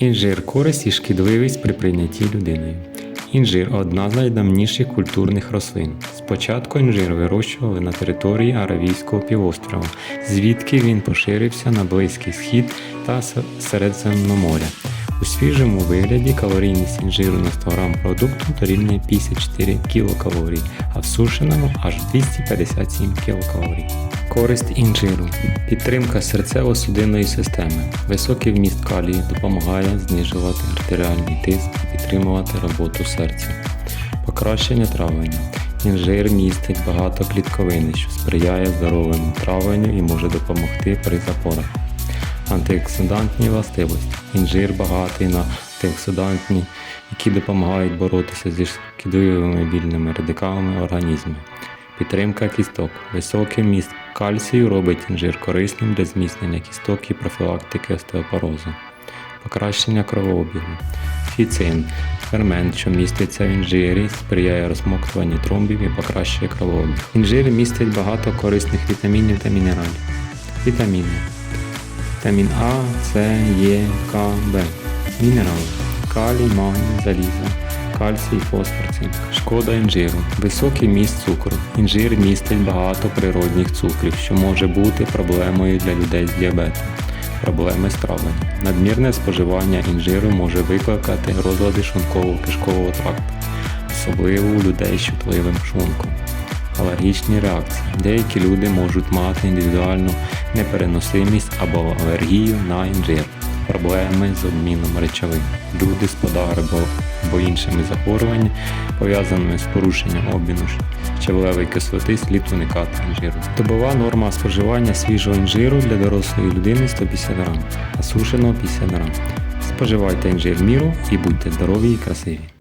Інжир користь і шкідливість при прийнятті людиною. Інжир одна з найдавніших культурних рослин. Спочатку інжир вирощували на території Аравійського півострова, звідки він поширився на Близький Схід та Середземноморя. У свіжому вигляді калорійність інжиру на 100 грам продукту дорівнює 54 кілокалорій, а в сушеному аж 257 кілокалорій. Користь інжиру. Підтримка серцево-судинної системи. Високий вміст калію допомагає знижувати артеріальний тиск і підтримувати роботу серця. Покращення травлення. Інжир містить багато клітковини, що сприяє здоровому травленню і може допомогти при запорах. Антиоксидантні властивості. Інжир багатий на антиоксидантні, які допомагають боротися зі шкідливими вільними радикалами організму. Підтримка кісток. Високий міст кальцію робить інжир корисним для зміцнення кісток і профілактики остеопорозу. Покращення кровообігу. Фіцин фермент, що міститься в інжирі, сприяє розмоктуванню тромбів і покращує кровообіг. Інжир містить багато корисних вітамінів та мінералів. Вітаміни. Вітамін А, С, Е, К, Б. Мінерали. Калій, магній, залізо, кальцій, фосфор, цинк. Шкода інжиру. Високий міст цукру. Інжир містить багато природних цукрів, що може бути проблемою для людей з діабетом. Проблеми з травленням. Надмірне споживання інжиру може викликати розлади шлунково-кишкового тракту, особливо у людей з чутливим шлунком. Алергічні реакції. Деякі люди можуть мати індивідуальну непереносимість або алергію на інжир, проблеми з обміном речовин. Люди з подагрибом або іншими захворюваннями, пов'язаними з порушенням обміну щавлевої кислоти, слід уникати інжиру. Добова норма споживання свіжого інжиру для дорослої людини 150 грам, а сушеного 50 грам. Споживайте інжир в міру і будьте здорові і красиві.